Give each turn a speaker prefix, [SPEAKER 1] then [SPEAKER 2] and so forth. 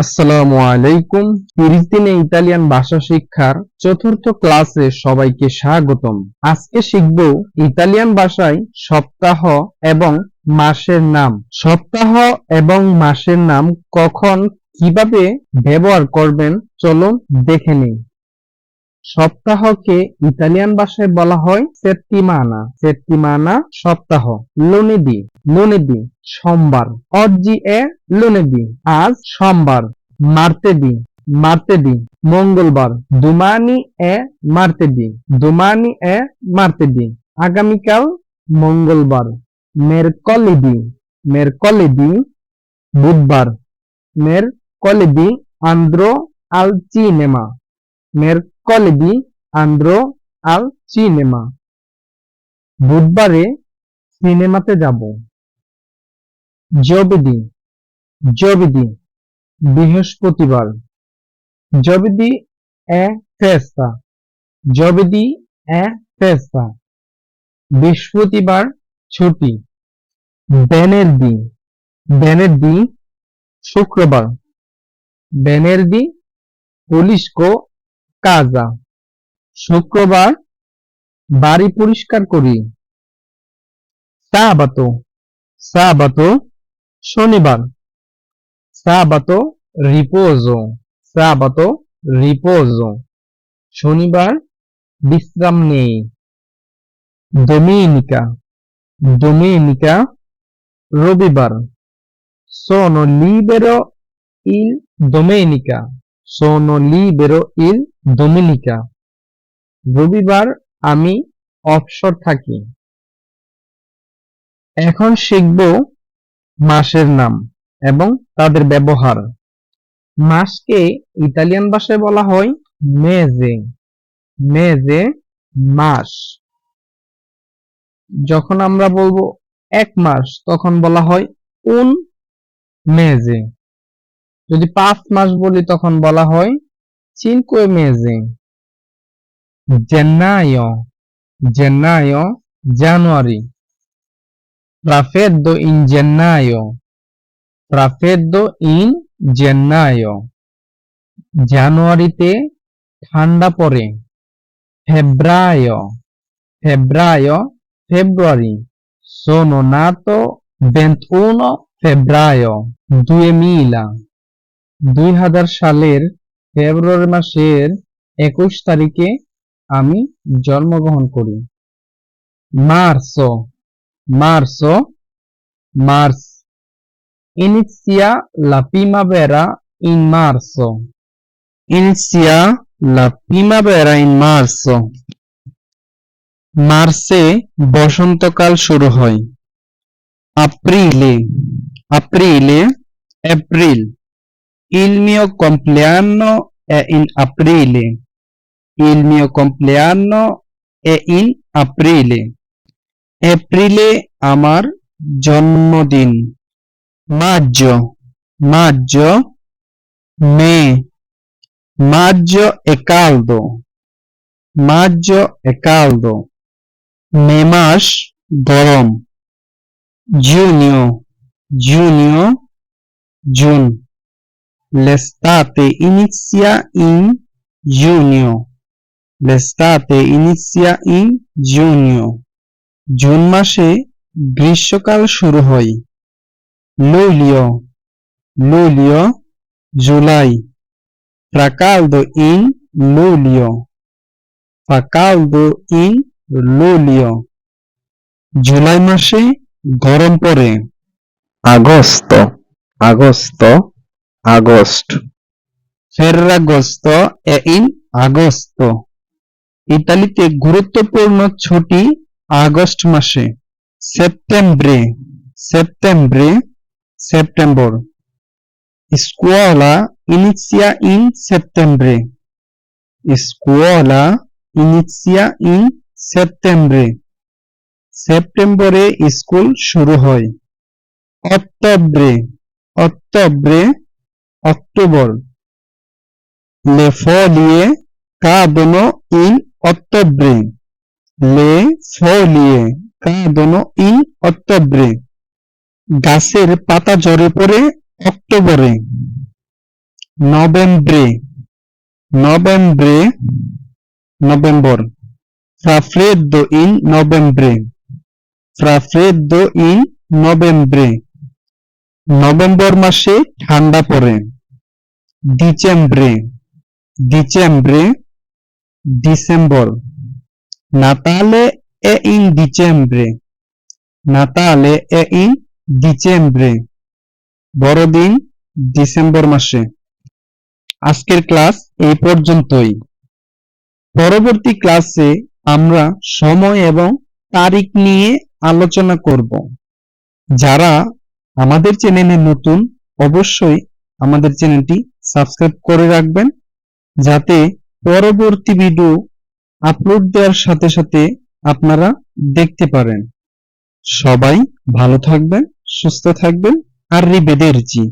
[SPEAKER 1] আসসালামু আলাইকুম। দিনে ইতালিয়ান ভাষা শিক্ষার চতুর্থ ক্লাসে সবাইকে স্বাগতম। আজকে শিখব ইতালিয়ান ভাষায় সপ্তাহ এবং মাসের নাম। সপ্তাহ এবং মাসের নাম কখন কীভাবে ব্যবহার করবেন চলো দেখে নিই। সপ্তাহকে ইতালিয়ান ভাষায় বলা হয় সেপ্টিমানা সেপ্টিমানা সপ্তাহ। লুনেদি লুনেদি সোমবার। অজি এ লুনেদি আজ সোমবার। মার্তেদি মার্তেদি মঙ্গলবার। দুমানি এ মার্তেদি দুমানি এ মার্তেদি আগামীকাল মঙ্গলবার। মেরকলিদি মেরকলিদি বুধবার। মেরকলিদি আন্দ্র আলচিনেমা। মের mercoledì andrò al cinema বুধবারে সিনেমাতে যাব। জবেদি জবেদি বৃহস্পতিবার। জবেদি এ ফেস্তা জবেদি এ ফেস্তা। বৃহস্পতিবার ছুটি বেনেরদি বেনেরদি শুক্রবার। বেনেরদি পুলিশকো কাজা। শুক্রবার বাড়ি পরিষ্কার করি। সাবাতো সাবাতো শনিবার। সাবাতো রিপোজো সাবাতো রিপোজো। শনিবার বিশ্রাম নেই। domenica domenica রবিবার। sono libero il domenica sono libero il domenica রবিবার আমি অবসর থাকি। এখন শিখব মাসের নাম এবং তাদের ব্যবহার। মাসকে ইতালিয়ান ভাষায় বলা হয় মেজে। মেজে মাস। যখন আমরা বলব এক মাস, তখন বলা হয় উন মেজে। যদি পাঁচ মাস বলি তখন বলা হয় চিনকো মেজিং জেন্নাইও ইন জেন্নাইও প্রাফেদ্দো ইন জেন্নাইও। জানুয়ারিতে ঠান্ডা পড়ে। ফেব্রায় ফেব্রায় ফেব্রুয়ারি। সোনো নাতো বেন্তুন ফেব্রায় দুয়ে মিলা। দুই হাজার সালের ফেব্রুয়ারি মাসের একুশ তারিখে আমি জন্মগ্রহণ করি। মার্স মার্স মার্স ইনিসিয়া লাপিমা বেরা ইন মার্স ইনিসিয়া লাপিমা বেরা ইন মার্স মার্সে বসন্তকাল শুরু হয়। আপ্রিলে আপ্রিলে, April. Il mio compleanno è in aprile. Il mio compleanno è in aprile. এপ্রিলে আমার জন্মদিন maggio maggio মে maggio è caldo maggio è caldo মে মাস গরম giugno giugno June L'estate inizia in giugno. L'estate inizia in giugno. June মাসে গ্রীষ্মকাল শুরু হয় luglio luglio July in luglio fa caldo in luglio July মাসে গরম পড়ে agosto agosto আগস্ট। ফেররাগস্ত ইন আগস্ত। ইতালিতে গুরুত্বপূর্ণ ছুটি আগস্ট মাসে। সেপ্টেম্বরে সেপ্টেম্বরে, সেপ্টেম্বর। স্কুয়লা ইনিসিয়া ইন সেপ্টেম্বরে। স্কুয়লা ইনিসিয়া ইন সেপ্টেম্বরে। সেপ্টেম্বরে স্কুল শুরু হয়। অক্টোবরে অক্টোবরে অক্টোবর। লে ফ লিয়ে কা দোন ইন অক্টোবরে লে ফ লিয়ে কা দোন ইন অক্টোবরে গাছের পাতা জ্বরে পড়ে অক্টোবরে। নভেম্বরে। নভেম্বরে। নভেম্বর। ফ্রাফ্রেড দো ইন নভেম্বরে। ফ্রাফ্রেড দো ইন নভেম্বরে। নভেম্বর মাসে ঠান্ডা পড়ে। ডিসেম্বরে ডিসেম্বরে ডিসেম্বর। নাতালে এ ইন ডিসেম্বরে নাতালে এ ইন ডিসেম্বরে বড়দিন ডিসেম্বর মাসে। আজকের ক্লাস এই পর্যন্তই। পরবর্তী ক্লাসে আমরা সময় এবং তারিখ নিয়ে আলোচনা করব। যারা আমাদের চ্যানেলে নতুন, অবশ্যই আমাদের চ্যানেলটি সাবস্ক্রাইব করে রাখবেন যাতে পরবর্তী ভিডিও আপলোড দেওয়ার সাথে সাথে আপনারা দেখতে পারেন। সবাই ভালো থাকবেন, সুস্থ থাকবেন, আর রিবেদেরজি